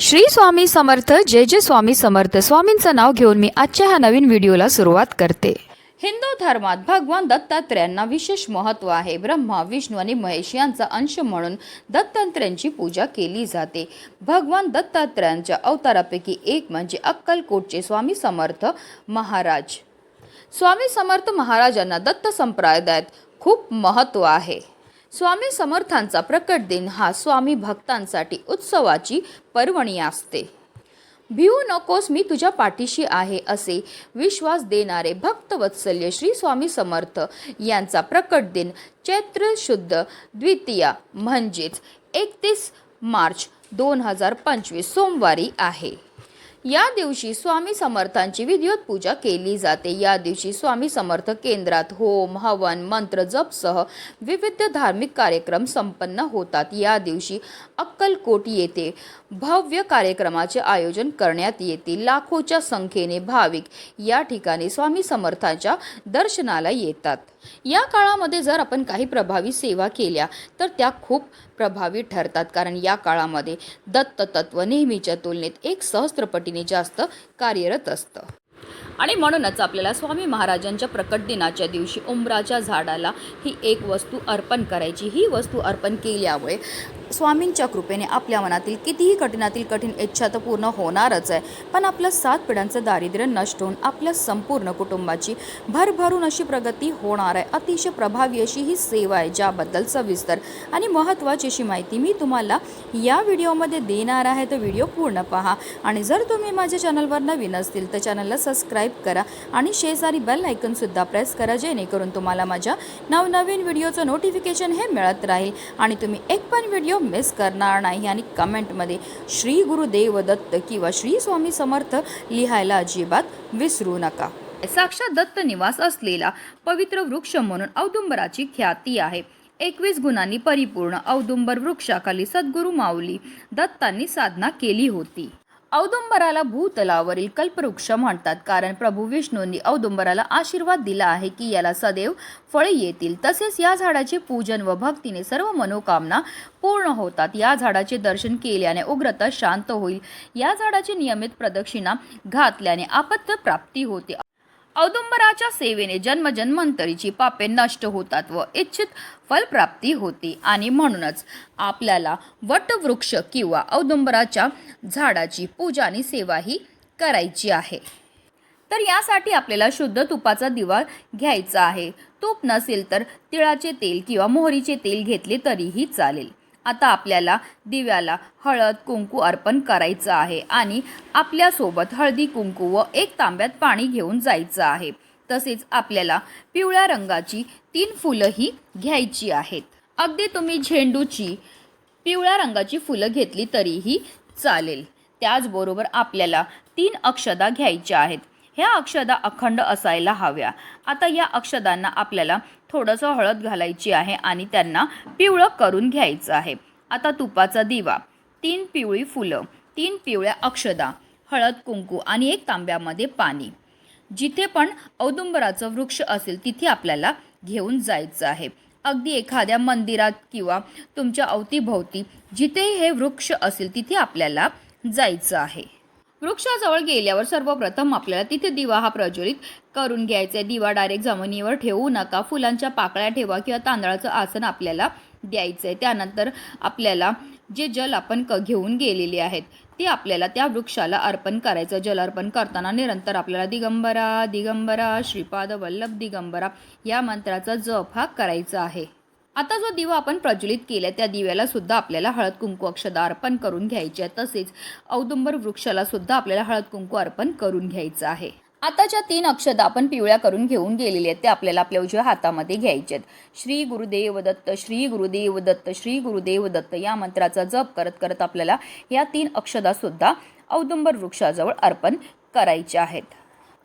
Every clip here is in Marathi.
श्री स्वामी समर्थ जय जय स्वामी समर्थ. स्वामींचं नाव घेऊन मी आजच्या ह्या नवीन व्हिडिओला सुरुवात करते. हिंदू धर्मात भगवान दत्तात्र्यांना विशेष महत्त्व आहे. ब्रह्मा विष्णू आणि महेश यांचा अंश म्हणून दत्तात्र्यांची पूजा केली जाते. भगवान दत्तात्र्यांच्या अवतारापैकी एक म्हणजे अक्कलकोटचे स्वामी समर्थ महाराज. स्वामी समर्थ महाराजांना दत्त संप्रदायात खूप महत्त्व आहे. स्वामी समर्थांचा प्रकट दिन हा स्वामी भक्तांसाठी उत्सवाची पर्वणी असते. भिवू नकोस मी तुझ्या पाठीशी आहे असे विश्वास देणारे भक्तवत्सल्य श्री स्वामी समर्थ यांचा प्रकट दिन चैत्र शुद्ध द्वितीया म्हणजेच एकतीस मार्च दोन हजार पंचवीस सोमवारी आहे. या दिवशी स्वामी समर्थांची विधिवत पूजा केली जाते. या दिवशी स्वामी समर्थ केंद्रात होम हवन मंत्र जपसह विविध धार्मिक कार्यक्रम संपन्न होतात. या दिवशी अक्कलकोट येथे भव्य कार्यक्रमाचे आयोजन करण्यात येते. लाखोच्या संख्येने भाविक या ठिकाणी स्वामी समर्थांच्या दर्शनाला येतात. या काळामध्ये जर आपण काही प्रभावी सेवा केल्या तर त्या खूप प्रभावी ठरतात. कारण या काळामध्ये दत्त तत्व नेहमीच्या तुलनेत एक सहस्त्रपटीने जास्त कार्यरत असतं. आणि म्हणूनच आपल्याला स्वामी महाराजांच्या प्रकट दिनाच्या दिवशी उंबराच्या झाडाला ही एक वस्तू अर्पण करायची. ही वस्तू अर्पण केल्यामुळे स्वामींच्या कृपेने आपल्या मनातील कितीही कठीणातील कठीण इच्छा तर पूर्ण होणारच आहे. पण आपलं सात पिढ्यांचं दारिद्र्य नष्ट होऊन आपल्या संपूर्ण कुटुंबाची भरभरून अशी प्रगती होणार आहे. अतिशय प्रभावी अशी ही सेवा आहे ज्याबद्दल सविस्तर आणि महत्त्वाची अशी माहिती मी तुम्हाला या व्हिडिओमध्ये देणार आहे. तर व्हिडिओ पूर्ण पहा आणि जर तुम्ही माझ्या चॅनलवर नवीन असतील तर चॅनलला सबस्क्राईब करा आणि शेजारी बेल आयकनसुद्धा प्रेस करा जेणेकरून तुम्हाला माझ्या नवनवीन व्हिडिओचं नोटिफिकेशन हे मिळत राहील आणि तुम्ही एक पण व्हिडिओ मिस करणार नाही आणि कमेंटमध्ये श्री गुरुदेव दत्त किंवा श्री स्वामी समर्थ लिहायला अजिबात विसरू नका. साक्षात दत्त निवास असलेला पवित्र वृक्ष म्हणून औदुंबराची ख्याती आहे. एकवीस गुणांनी परिपूर्ण औदुंबर वृक्षाखाली सद्गुरू माऊली दत्तांनी साधना केली होती. औदुंबराला भूतलावरील कल्पवृक्ष म्हणतात. कारण प्रभू विष्णूंनी औदुंबराला आशीर्वाद दिला आहे की याला सदैव फळे येतील. तसेच या झाडाचे पूजन व भक्तीने सर्व मनोकामना पूर्ण होतात. या झाडाचे दर्शन केल्याने उग्रता शांत होईल. या झाडाची नियमित प्रदक्षिणा घातल्याने आपत्त प्राप्ती होते. औदुंबराच्या सेवेने जन्मजन्मांतरीची पापे नष्ट होतात व इच्छित फलप्राप्ती होते. आणि म्हणूनच आपल्याला वटवृक्ष किंवा औदुंबराच्या झाडाची पूजा आणि सेवाही करायची आहे. तर यासाठी आपल्याला शुद्ध तुपाचा दिवा घ्यायचा आहे. तूप नसेल तर तिळाचे तेल किंवा मोहरीचे तेल घेतले तरीही चालेल. आता आपल्याला दिव्याला हळद कुंकू अर्पण करायचं आहे आणि आपल्यासोबत हळदी कुंकू व एक तांब्यात पाणी घेऊन जायचं आहे. तसेच आपल्याला पिवळ्या रंगाची तीन फुलंही घ्यायची आहेत. अगदी तुम्ही झेंडूची पिवळ्या रंगाची फुलं घेतली तरीही चालेल. त्याचबरोबर आपल्याला तीन अक्षदा घ्यायच्या आहेत. ह्या अक्षदा अखंड असायला हव्या. आता या अक्षदांना आपल्याला थोडंसं हळद घालायची आहे आणि त्यांना पिवळं करून घ्यायचं आहे. आता तुपाचा दिवा तीन पिवळी फुलं तीन पिवळ्या अक्षदा हळद कुंकू आणि एक तांब्यामध्ये पाणी. जिथे पण औदुंबराचं वृक्ष असेल तिथे आपल्याला घेऊन जायचं आहे. अगदी एखाद्या मंदिरात किंवा तुमच्या अवतीभोवती जिथे हे वृक्ष असेल तिथे आपल्याला जायचं आहे. वृक्षाजवळ गेल्यावर सर्वप्रथम आपल्याला तिथे दिवा हा प्रज्वलित करून घ्यायचा आहे. दिवा डायरेक्ट जमिनीवर ठेवू नका. फुलांच्या पाकळ्या ठेवा किंवा तांदळाचं आसन आपल्याला द्यायचं आहे. त्यानंतर आपल्याला जे जल आपण क घेऊन गेलेले आहेत ते आपल्याला त्या वृक्षाला अर्पण करायचं जल अर्पण करताना निरंतर आपल्याला दिगंबरा दिगंबरा श्रीपाद वल्लभ दिगंबरा या मंत्राचा जप हा करायचा आहे. आता जो दिवा आपण प्रज्वलित केला त्या दिव्याला सुद्धा आपल्याला हळद कुंकू अक्षदा अर्पण करून घ्यायचे आहे. तसेच औदुंबर वृक्षाला सुद्धा आपल्याला हळद कुंकू अर्पण करून घ्यायचं आहे. आता ज्या तीन अक्षदा आपण पिवळ्या करून घेऊन गेलेले आहेत. ते आपल्याला आपल्या उजव्या हातामध्ये घ्यायचे आहेत. श्री गुरुदेव दत्त श्री गुरुदेव दत्त श्री गुरुदेव दत्त या मंत्राचा जप करत करत आपल्याला या तीन अक्षदा सुद्धा औदुंबर वृक्षाजवळ अर्पण करायच्या आहेत.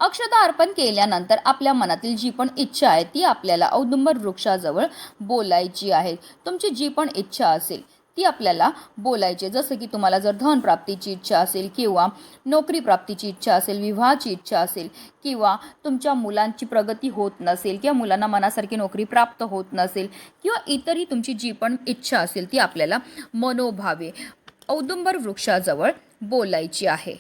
अक्षता अर्पण केल्यानंतर आपल्या मनातील जी पण इच्छा आहे ती आपल्याला औदुंबर वृक्षाजवळ बोलायची आहे. तुमची जी पण इच्छा असेल ती आपल्याला बोलायची जसं की तुम्हाला जर धन प्राप्तीची इच्छा असेल किंवा नोकरी प्राप्तीची इच्छा असेल विवाहाची इच्छा असेल किंवा तुमच्या मुलांची प्रगती होत नसेल किंवा मुलांना मनासारखी नोकरी प्राप्त होत नसेल किंवा इतरही तुमची जी पण इच्छा असेल ती आपल्याला मनोभावे औदुंबर वृक्षाजवळ बोलायची आहे.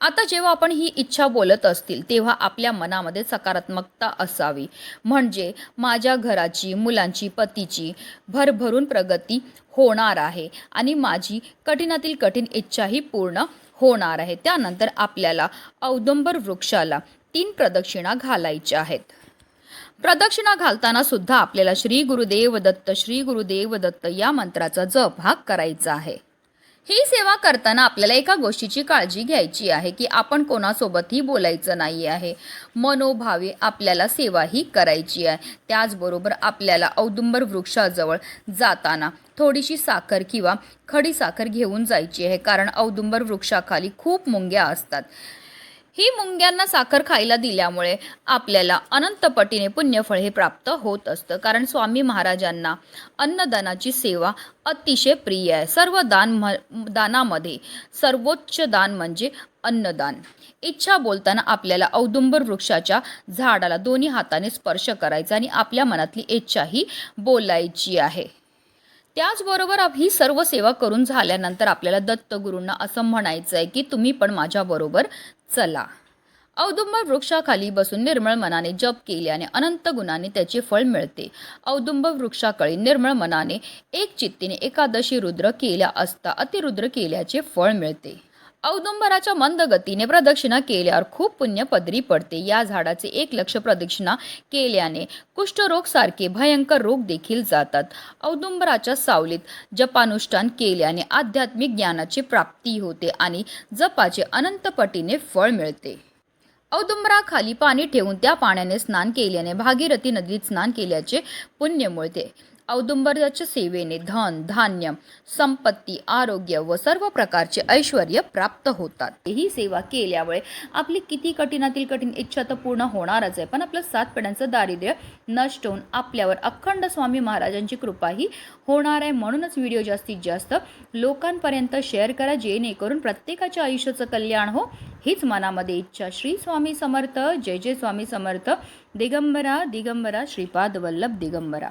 आता जेव्हा आपण ही इच्छा बोलत असतील तेव्हा आपल्या मनामध्ये सकारात्मकता असावी. म्हणजे माझ्या घराची मुलांची पतीची भरभरून प्रगती होणार आहे आणि माझी कठीणातील कठीण इच्छाही पूर्ण होणार आहे. त्यानंतर आपल्याला औदुंबर वृक्षाला तीन प्रदक्षिणा घालायच्या आहेत. प्रदक्षिणा घालताना सुद्धा आपल्याला श्री गुरुदेव दत्त श्री गुरुदेव दत्त या मंत्राचा जप हा करायचा आहे. ही सेवा करताना आपल्याला एका गोष्टीची काळजी घ्यायची आहे की आपण कोणासोबतही बोलायचं नाही आहे. मनोभावे आपल्याला सेवा ही करायची आहे. त्याचबरोबर आपल्याला औदुंबर वृक्षाजवळ जाताना थोडीशी साखर किंवा खडी साखर घेऊन जायची आहे. कारण औदुंबर वृक्षाखाली खूप मुंग्या असतात. ही मुंग्यांना साखर खायला दिल्यामुळे आपल्याला अनंत पटीने पुण्यफळ हे प्राप्त होत असतं. कारण स्वामी महाराजांना अन्नदानाची सेवा अतिशय प्रिय आहे. सर्व दान म- दानामध्ये सर्वोच्च दान म्हणजे अन्नदान. इच्छा बोलताना आपल्याला औदुंबर वृक्षाच्या झाडाला दोन्ही हाताने स्पर्श करायचा आणि आपल्या मनातली इच्छाही बोलायची आहे. त्याचबरोबर आप- ही सर्व सेवा करून झाल्यानंतर आपल्याला दत्तगुरूंना असं म्हणायचं आहे की तुम्ही पण माझ्याबरोबर चला. औदुंब वृक्षाखाली बसून निर्मळ मनाने जप केल्याने अनंत गुणाने त्याचे फळ मिळते. औदुंब वृक्षाकळी निर्मळ मनाने एक चित्तीने एकादशी रुद्र केल्या असता अतिरुद्र केल्याचे फळ मिळते. औदुंबराच्या मंद गतीने प्रदक्षिणा केल्यावर खूप पुण्य पदरी पडते. या झाडाचे एक लक्ष प्रदक्षिणा केल्याने कुष्ठरोग सारखे भयंकर रोग देखील जातात. औदुंबराच्या सावलीत जपानुष्ठान केल्याने आध्यात्मिक ज्ञानाची प्राप्ती होते आणि जपाचे अनंतपटीने फळ मिळते. औदुंबराखाली पाणी ठेवून त्या पाण्याने स्नान केल्याने भागीरथी नदीत स्नान केल्याचे पुण्य मिळते. औदुंबर्याच्या सेवेने धन धान्य संपत्ती आरोग्य व सर्व प्रकारचे ऐश्वर प्राप्त होतात. ही सेवा केल्यामुळे आपली किती कठीणातील कठीण इच्छा तर पूर्ण होणारच आहे. पण आपलं सात पिढ्यांचं दारिद्र्य नष्ट होऊन आपल्यावर अखंड स्वामी महाराजांची कृपाही होणार आहे. म्हणूनच व्हिडिओ जास्तीत जास्त लोकांपर्यंत शेअर करा जेणेकरून प्रत्येकाच्या आयुष्याचं कल्याण हो. हीच मनामध्ये इच्छा. श्री स्वामी समर्थ. जय जय स्वामी समर्थ. दिगंबरा दिगंबरा. श्रीपाद वल्लभ दिगंबरा.